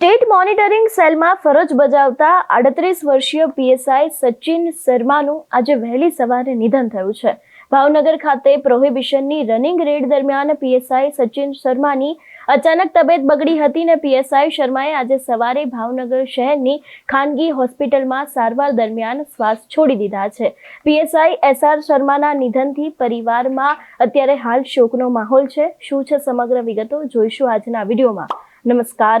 State monitoring સેલમાં ફરજ બજાવતા આડત્રીસ વર્ષીય પીએસઆઈ સચિન શર્માનું આજે વહેલી સવારે નિધન થયું છે. ભાવનગર ખાતે પ્રોહિબિશનની રનિંગ રેડ દરમિયાન પીએસઆઈ સચિન શર્માની અચાનક તબિયત બગડી હતી ને પીએસઆઈ શર્માએ આજે સવારે ભાવનગર શહેરની ખાનગી હોસ્પિટલમાં સારવાર દરમિયાન શ્વાસ છોડી દીધા છે. પીએસઆઈ એસઆર શર્માના નિધનથી પરિવારમાં અત્યારે હાલ શોકનો માહોલ છે. શું છે સમગ્ર વિગતો જોઈશું આજના વિડીયોમાં. નમસ્કાર.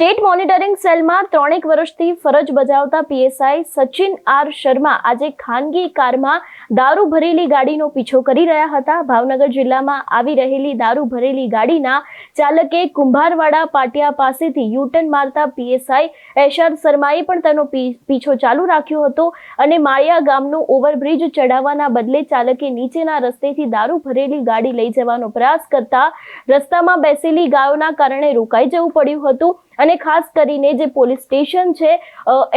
સ્ટેટ મોનિટરિંગ સેલમાં ત્રણેક વર્ષથી ફરજ બજાવતા પીએસઆઈ સચિન આર શર્મા આજે ખાનગી કારમાં દારૂ ભરેલી ગાડીનો પીછો કરી રહ્યા હતા. ભાવનગર જિલ્લામાં આવી રહેલી દારૂ ભરેલી ગાડીના ચાલકે કુંભારવાડા પાટિયા પાસેથી યુટર્ન મારતા પીએસઆઈ એશાદ શર્માએ પણ તેનો પીછો ચાલુ રાખ્યો હતો અને માળિયા ગામનું ઓવરબ્રિજ ચડાવવાના બદલે ચાલકે નીચેના રસ્તેથી દારૂ ભરેલી ગાડી લઈ જવાનો પ્રયાસ કરતા રસ્તામાં બેસેલી ગાયોના કારણે રોકાઈ જવું પડ્યું હતું. અને ખાસ કરીને જે પોલીસ સ્ટેશન છે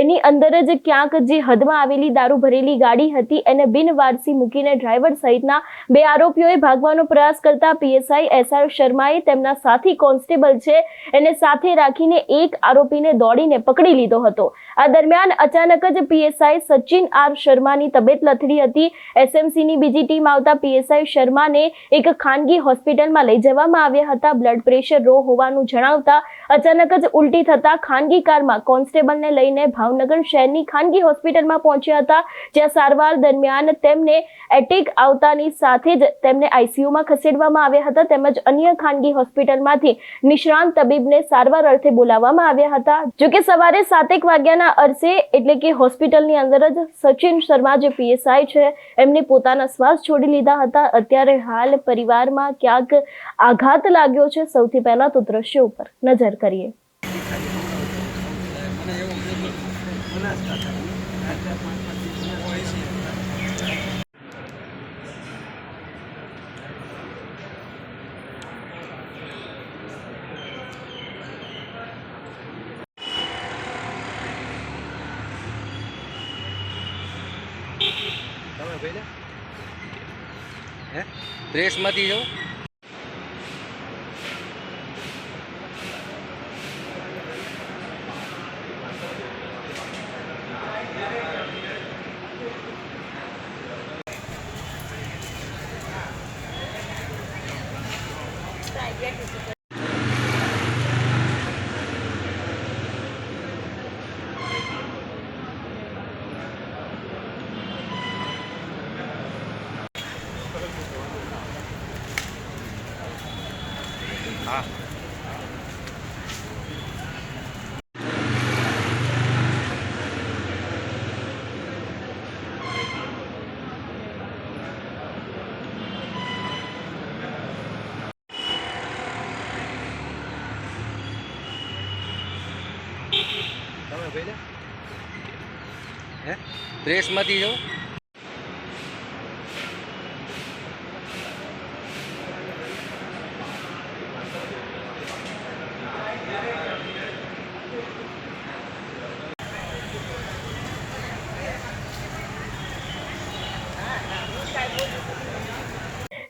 એની અંદર જ ક્યાંક જે હદમાં આવેલી દારૂ ભરેલી ગાડી હતી, એને બિનવારસી મૂકીને ડ્રાઈવર સહિતના બે આરોપીઓએ ભાગવાનો પ્રયાસ કરતા પીએસઆઈ એસઆર શર્માએ તેમના સાથી કોન્સ્ટેબલ છે, એને સાથે રાખીને એક આરોપીને દોડીને પકડી લીધો હતો. આ દરમિયાન અચાનક જ પીએસઆઈ સચિન આર શર્માની તબિયત લથડી હતી. એસએમસીની બીજી ટીમ આવતા પીએસઆઈ શર્માને એક ખાનગી હોસ્પિટલમાં લઈ જવામાં આવ્યા હતા. બ્લડ પ્રેશર રો હોવાનું જણાવતા અચાનક જ ઉલટી થતા ખાનગી કારમાં કોન્સ્ટેબલને લઈને ભાવનગર શહેરની ખાનગી હોસ્પિટલમાં પહોંચ્યા હતા, જ્યાં સારવાર દરમિયાન તેમને એટેક આવતાની સાથે જ તેમને આઈસીયુમાં ખસેડવામાં આવ્યા હતા, તેમજ અન્ય ખાનગી હોસ્પિટલમાંથી નિષ્ણાંત તબીબને સારવાર અર્થે બોલાવવામાં આવ્યા હતા. જો કે સવારે સાતેક વાગ્યાના અરસે, એટલે કે હોસ્પિટલની અંદર જ સચિન શર્મા જે પીએસઆઈ છે, એમને પોતાના શ્વાસ છોડી લીધા હતા. અત્યારે હાલ પરિવારમાં ક્યાંક આઘાત લાગ્યો છે. સૌથી પહેલા તો દ્રશ્ય ઉપર નજર કરીએ. તમે ભાઈ હે? પ્રેસમાંથી છો હા તમે ભાઈ હે? પ્રેસમાંથી છો